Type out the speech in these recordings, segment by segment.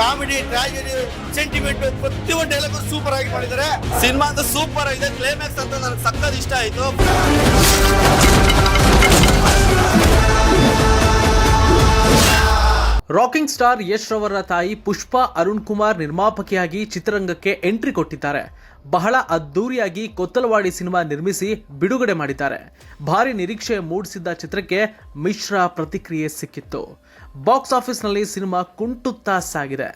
Comedy, tragedy, sentiment, ಪ್ರತಿಯೊಂದು dialogue super ಆಗಿ ಮಾಡಿದ್ದಾರೆ. ಸಿನಿಮಾ ಅಂತ ಸೂಪರ್ ಆಗಿದೆ ಕ್ಲೈಮ್ಯಾಕ್ಸ್ ಅಂತ ನನಗೆ ಸಕ್ಕತ್ ಇಷ್ಟ ಆಯ್ತು. ರಾಕಿಂಗ್ ಸ್ಟಾರ್ ಯಶ್ ರವರ ತಾಯಿ ಪುಷ್ಪಾ ಅರುಣ್ ಕುಮಾರ್ ನಿರ್ಮಾಪಕಿಯಾಗಿ ಚಿತ್ರರಂಗಕ್ಕೆ ಎಂಟ್ರಿ ಕೊಟ್ಟಿದ್ದಾರೆ. ಬಹಳ ಅದ್ದೂರಿಯಾಗಿ ಕೊತ್ತಲವಾಡಿ ಸಿನಿಮಾ ನಿರ್ಮಿಸಿ ಬಿಡುಗಡೆ ಮಾಡಿದ್ದಾರೆ. ಭಾರಿ ನಿರೀಕ್ಷೆ ಮೂಡಿಸಿದ್ದ ಚಿತ್ರಕ್ಕೆ ಮಿಶ್ರ ಪ್ರತಿಕ್ರಿಯೆ ಸಿಕ್ಕಿತ್ತು. ಬಾಕ್ಸ್ ಆಫೀಸ್ನಲ್ಲಿ ಸಿನಿಮಾ ಕುಂಟುತ್ತಾ ಸಾಗಿದೆ.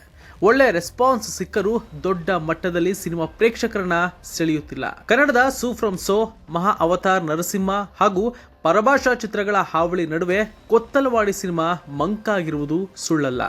ಒಳ್ಳೆ ರೆಸ್ಪಾನ್ಸ್ ಸಿಕ್ಕರೂ ದೊಡ್ಡ ಮಟ್ಟದಲ್ಲಿ ಸಿನಿಮಾ ಪ್ರೇಕ್ಷಕರನ್ನ ಸೆಳೆಯುತ್ತಿಲ್ಲ. ಕನ್ನಡದ ಸೂ ಫ್ರಮ್ ಸೋ, ಮಹಾ ಅವತಾರ್ ನರಸಿಂಹ ಹಾಗೂ ಪರಭಾಷಾ ಚಿತ್ರಗಳ ಹಾವಳಿ ನಡುವೆ ಕೊತ್ತಲವಾಡಿ ಸಿನಿಮಾ ಮಂಕಾಗಿರುವುದು ಸುಳ್ಳಲ್ಲ.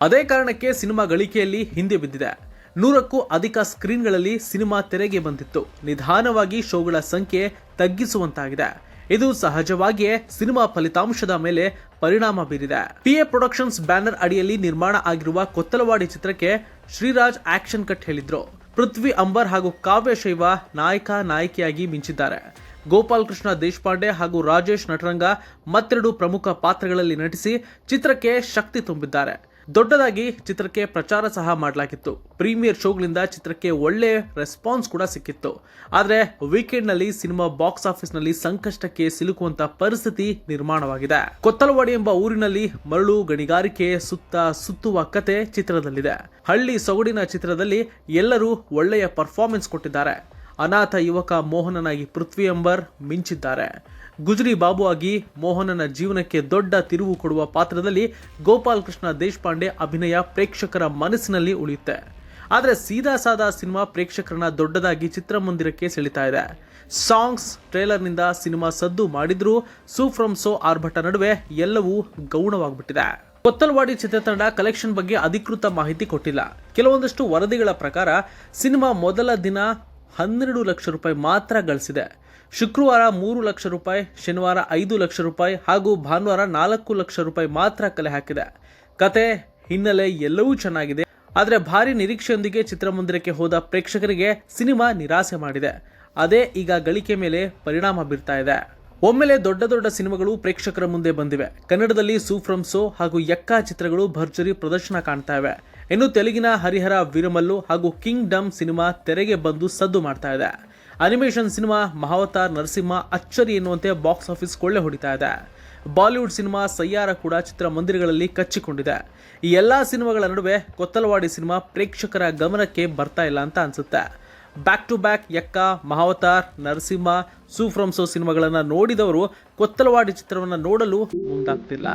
ಅದೇ ಕಾರಣಕ್ಕೆ ಸಿನಿಮಾ ಗಳಿಕೆಯಲ್ಲಿ ಹಿಂದೆ ಬಿದ್ದಿದೆ. ನೂರಕ್ಕೂ ಅಧಿಕ ಸ್ಕ್ರೀನ್ಗಳಲ್ಲಿ ಸಿನಿಮಾ ತೆರೆಗೆ ಬಂದಿತ್ತು. ನಿಧಾನವಾಗಿ ಶೋಗಳ ಸಂಖ್ಯೆ ತಗ್ಗಿಸುವಂತಾಗಿದೆ. ಇದು ಸಹಜವಾಗಿಯೇ ಸಿನಿಮಾ ಫಲಿತಾಂಶದ ಮೇಲೆ ಪರಿಣಾಮ ಬೀರಿದೆ. ಪಿಎ ಪ್ರೊಡಕ್ಷನ್ಸ್ ಬ್ಯಾನರ್ ಅಡಿಯಲ್ಲಿ ನಿರ್ಮಾಣ ಆಗಿರುವ ಕೊತ್ತಲವಾಡಿ ಚಿತ್ರಕ್ಕೆ ಶ್ರೀರಾಜ್ ಆಕ್ಷನ್ ಕಟ್ ಹೇಳಿದ್ರು. ಪೃಥ್ವಿ ಅಂಬರ್ ಹಾಗೂ ಕಾವ್ಯ ಶೈವ ನಾಯಕ ನಾಯಕಿಯಾಗಿ ಮಿಂಚಿದ್ದಾರೆ. ಗೋಪಾಲ್ ಕೃಷ್ಣ ದೇಶಪಾಂಡೆ ಹಾಗೂ ರಾಜೇಶ್ ನಟರಂಗ ಮತ್ತೆರಡು ಪ್ರಮುಖ ಪಾತ್ರಗಳಲ್ಲಿ ನಟಿಸಿ ಚಿತ್ರಕ್ಕೆ ಶಕ್ತಿ ತುಂಬಿದ್ದಾರೆ. ದೊಡ್ಡದಾಗಿ ಚಿತ್ರಕ್ಕೆ ಪ್ರಚಾರ ಸಹ ಮಾಡಲಾಗಿತ್ತು. ಪ್ರೀಮಿಯರ್ ಶೋಗಳಿಂದ ಚಿತ್ರಕ್ಕೆ ಒಳ್ಳೆ ರೆಸ್ಪಾನ್ಸ್ ಕೂಡ ಸಿಕ್ಕಿತ್ತು. ಆದರೆ ವೀಕೆಂಡ್ನಲ್ಲಿ ಸಿನಿಮಾ ಬಾಕ್ಸ್ ಆಫೀಸ್ನಲ್ಲಿ ಸಂಕಷ್ಟಕ್ಕೆ ಸಿಲುಕುವಂತ ಪರಿಸ್ಥಿತಿ ನಿರ್ಮಾಣವಾಗಿದೆ. ಕೊತ್ತಲವಾಡಿ ಎಂಬ ಊರಿನಲ್ಲಿ ಮರಳು ಗಣಿಗಾರಿಕೆ ಸುತ್ತ ಸುತ್ತುವ ಕತೆ ಚಿತ್ರದಲ್ಲಿದೆ. ಹಳ್ಳಿ ಸೊಗಡಿನ ಚಿತ್ರದಲ್ಲಿ ಎಲ್ಲರೂ ಒಳ್ಳೆಯ ಪರ್ಫಾರ್ಮೆನ್ಸ್ ಕೊಟ್ಟಿದ್ದಾರೆ. ಅನಾಥ ಯುವಕ ಮೋಹನನಾಗಿ ಪೃಥ್ವಿ ಅಂಬರ್ ಮಿಂಚಿದ್ದಾರೆ. ಗುಜರಿ ಬಾಬು ಆಗಿ ಮೋಹನನ ಜೀವನಕ್ಕೆ ದೊಡ್ಡ ತಿರುವು ಕೊಡುವ ಪಾತ್ರದಲ್ಲಿ ಗೋಪಾಲ್ ಕೃಷ್ಣ ದೇಶಪಾಂಡೆ ಅಭಿನಯ ಪ್ರೇಕ್ಷಕರ ಮನಸ್ಸಿನಲ್ಲಿ ಉಳಿಯುತ್ತೆ. ಆದರೆ ಸೀದಾ ಸಾದಾ ಸಿನಿಮಾ ಪ್ರೇಕ್ಷಕರನ್ನ ದೊಡ್ಡದಾಗಿ ಚಿತ್ರಮಂದಿರಕ್ಕೆ ಸೆಳಿತಾ ಇದೆ. ಸಾಂಗ್ಸ್, ಟ್ರೇಲರ್ನಿಂದ ಸಿನಿಮಾ ಸದ್ದು ಮಾಡಿದ್ರೂ ಸೂ ಫ್ರಮ್ ಸೋ ಆರ್ಭಟ ನಡುವೆ ಎಲ್ಲವೂ ಗೌಣವಾಗ್ಬಿಟ್ಟಿದೆ. ಕೊತ್ತಲ್ವಾಡಿ ಚಿತ್ರತಂಡ ಕಲೆಕ್ಷನ್ ಬಗ್ಗೆ ಅಧಿಕೃತ ಮಾಹಿತಿ ಕೊಟ್ಟಿಲ್ಲ. ಕೆಲವೊಂದಷ್ಟು ವರದಿಗಳ ಪ್ರಕಾರ ಸಿನಿಮಾ ಮೊದಲ ದಿನ ಹನ್ನೆರಡು ಲಕ್ಷ ರೂಪಾಯಿ ಮಾತ್ರ ಗಳಿಸಿದೆ. ಶುಕ್ರವಾರ ಮೂರು ಲಕ್ಷ ರೂಪಾಯಿ, ಶನಿವಾರ ಐದು ಲಕ್ಷ ರೂಪಾಯಿ ಹಾಗೂ ಭಾನುವಾರ ನಾಲ್ಕು ಲಕ್ಷ ರೂಪಾಯಿ ಮಾತ್ರ ಕಲೆ ಹಾಕಿದೆ. ಕತೆ ಹಿನ್ನೆಲೆ ಎಲ್ಲವೂ ಚೆನ್ನಾಗಿದೆ. ಆದರೆ ಭಾರಿ ನಿರೀಕ್ಷೆಯೊಂದಿಗೆ ಚಿತ್ರಮಂದಿರಕ್ಕೆ ಹೋದ ಪ್ರೇಕ್ಷಕರಿಗೆ ಸಿನಿಮಾ ನಿರಾಸೆ ಮಾಡಿದೆ. ಅದೇ ಈಗ ಗಳಿಕೆ ಮೇಲೆ ಪರಿಣಾಮ ಬೀರ್ತಾ ಇದೆ. ಒಮ್ಮೆಲೆ ದೊಡ್ಡ ದೊಡ್ಡ ಸಿನಿಮಾಗಳು ಪ್ರೇಕ್ಷಕರ ಮುಂದೆ ಬಂದಿವೆ. ಕನ್ನಡದಲ್ಲಿ ಸೂಫ್ರಮ್ ಸೋ ಹಾಗೂ ಯಕ್ಕಾ ಚಿತ್ರಗಳು ಭರ್ಜರಿ ಪ್ರದರ್ಶನ ಕಾಣ್ತಾ ಇವೆ. ಇನ್ನು ತೆಲುಗಿನ ಹರಿಹರ ವೀರಮಲ್ಲು ಹಾಗೂ ಕಿಂಗ್ ಡಮ್ ಸಿನಿಮಾ ತೆರೆಗೆ ಬಂದು ಸದ್ದು ಮಾಡ್ತಾ ಇದೆ. ಅನಿಮೇಷನ್ ಸಿನಿಮಾ ಮಹಾವತಾರ್ ನರಸಿಂಹ ಅಚ್ಚರಿ ಎನ್ನುವಂತೆ ಬಾಕ್ಸ್ ಆಫೀಸ್ ಕೊಳ್ಳೆ ಹೊಡಿತಾ ಇದೆ. ಬಾಲಿವುಡ್ ಸಿನಿಮಾ ಸಯ್ಯಾರ ಕೂಡ ಚಿತ್ರಮಂದಿರಗಳಲ್ಲಿ ಕಚ್ಚಿಕೊಂಡಿದೆ. ಈ ಎಲ್ಲಾ ಸಿನಿಮಾಗಳ ನಡುವೆ ಕೊತ್ತಲವಾಡಿ ಸಿನಿಮಾ ಪ್ರೇಕ್ಷಕರ ಗಮನಕ್ಕೆ ಬರ್ತಾ ಇಲ್ಲ ಅಂತ ಅನ್ಸುತ್ತೆ. ಬ್ಯಾಕ್ ಟು ಬ್ಯಾಕ್ ಯಕ್ಕ ಮಹಾವತಾರ್ ನರಸಿಂಹ ಸೂ ಫ್ರಮ್ ಸೋ ಸಿನಿಮಾಗಳನ್ನು ನೋಡಿದವರು ಕೊತ್ತಲವಾಡಿ ಚಿತ್ರವನ್ನು ನೋಡಲು ಮುಂದಾಗ್ತಿಲ್ಲ.